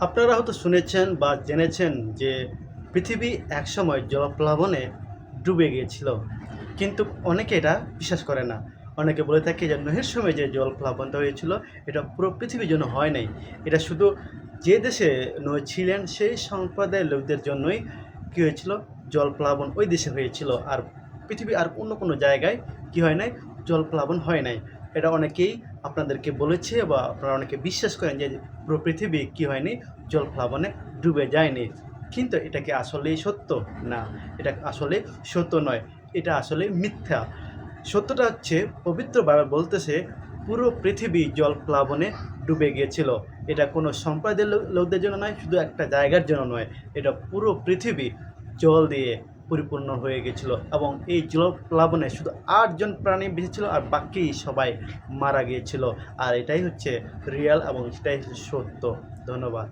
আপনারা হয়তো শুনেছেন বা জেনেছেন যে পৃথিবী একসময় জলপ্লাবনে ডুবে গিয়েছিল। কিন্তু অনেকে এটা বিশ্বাস করে না। অনেকে বলে থাকে যে নহের সময় যে জল জলপ্লাবনটা হয়েছিল, এটা পুরো পৃথিবীর জন্য হয় নাই। এটা শুধু যে দেশে নোহ ছিলেন, সেই সম্প্রদায়ের লোকদের জন্যই কী হয়েছিল? জলপ্লাবন ওই দেশে হয়েছিল। আর পৃথিবী আর অন্য কোনো জায়গায় কি হয় নাই? জলপ্লাবন হয় নাই। এটা অনেকেই আপনাদেরকে বলেছে বা আপনারা অনেকে বিশ্বাস করেন যে পুরো পৃথিবী কি হয়নি? জলপ্লাবনে ডুবে যায়নি। কিন্তু এটা কি আসলেই সত্য? না, এটা আসলে সত্য নয়। এটা আসলে মিথ্যা। সত্যটা হচ্ছে, পবিত্র বাইবেল বলতেছে, পুরো পৃথিবী জলপ্লাবনে ডুবে গিয়েছিল। এটা কোনো সম্প্রদায়ের লোকদের জন্য নয়, শুধু একটা জায়গার জন্য নয়। এটা পুরো পৃথিবী জল দিয়ে পরিপূর্ণ হয়ে গেছিল এবং এই জলপ্লাবনে শুধু আটজন প্রাণী বেঁচে ছিল আর বাকি সবাই মারা গিয়েছিল। আর এটাই হচ্ছে রিয়াল এবং এটাই হচ্ছে সত্য। ধন্যবাদ।